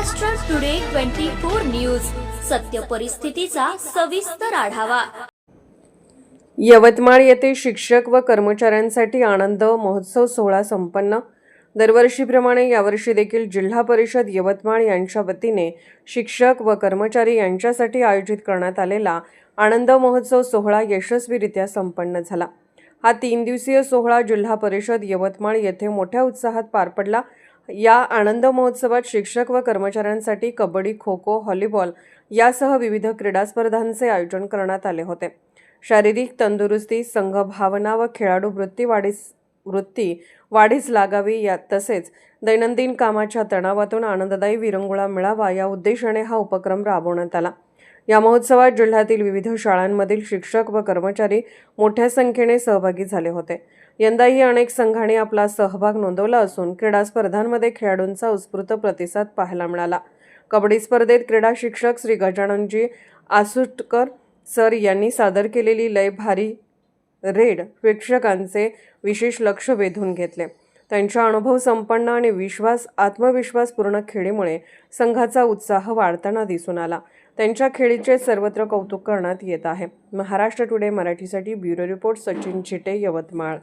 Maharashtra today twenty four news सत्य परिस्थितीचा सविस्तर आढावा. यवतमाळ येथे शिक्षक व कर्मचाऱ्यांसाठी आनंद महोत्सव सोहळा संपन्न. दरवर्षीप्रमाणे यावर्षी देखील जिल्हा परिषद यवतमाळ यांच्या वतीने शिक्षक व कर्मचारी यांच्यासाठी आयोजित करण्यात आलेला आनंद महोत्सव सोहळा यशस्वीरित्या संपन्न झाला. हा तीन दिवसीय सोहळा जिल्हा परिषद यवतमाळ येथे मोठ्या उत्साहात पार पडला. या आनंद महोत्सवात शिक्षक व कर्मचाऱ्यांसाठी कबड्डी खो खो हॉलीबॉल यासह विविध क्रीडा स्पर्धांचे आयोजन करण्यात आले होते. शारीरिक तंदुरुस्ती संघ भावना व खेळाडू वृत्ती वाढीस वृत्ती वाढीस लागावी या तसेच दैनंदिन कामाच्या तणावातून आनंददायी विरंगुळा मिळावा या उद्देशाने हा उपक्रम राबवण्यात आला. या महोत्सवात जिल्ह्यातील विविध शाळांमधील शिक्षक व कर्मचारी मोठ्या संख्येने सहभागी झाले होते. यंदाही अनेक संघांनी आपला सहभाग नोंदवला असून क्रीडा स्पर्धांमध्ये खेळाडूंचा उत्स्फूर्त प्रतिसाद पाहायला मिळाला. कबड्डी स्पर्धेत क्रीडा शिक्षक श्री गजाननजी आसुटकर सर यांनी सादर केलेली लय भारी रेड प्रेक्षकांचे विशेष लक्ष वेधून घेतले. त्यांच्या अनुभव संपन्न आणि विश्वास आत्मविश्वासपूर्ण खेळीमुळे संघाचा उत्साह वाढताना दिसून आला. त्यांच्या खेळीचे सर्वत्र कौतुक करण्यात येत आहे. महाराष्ट्र टुडे मराठीसाठी ब्युरो रिपोर्ट सचिन चिटे यवतमाळ.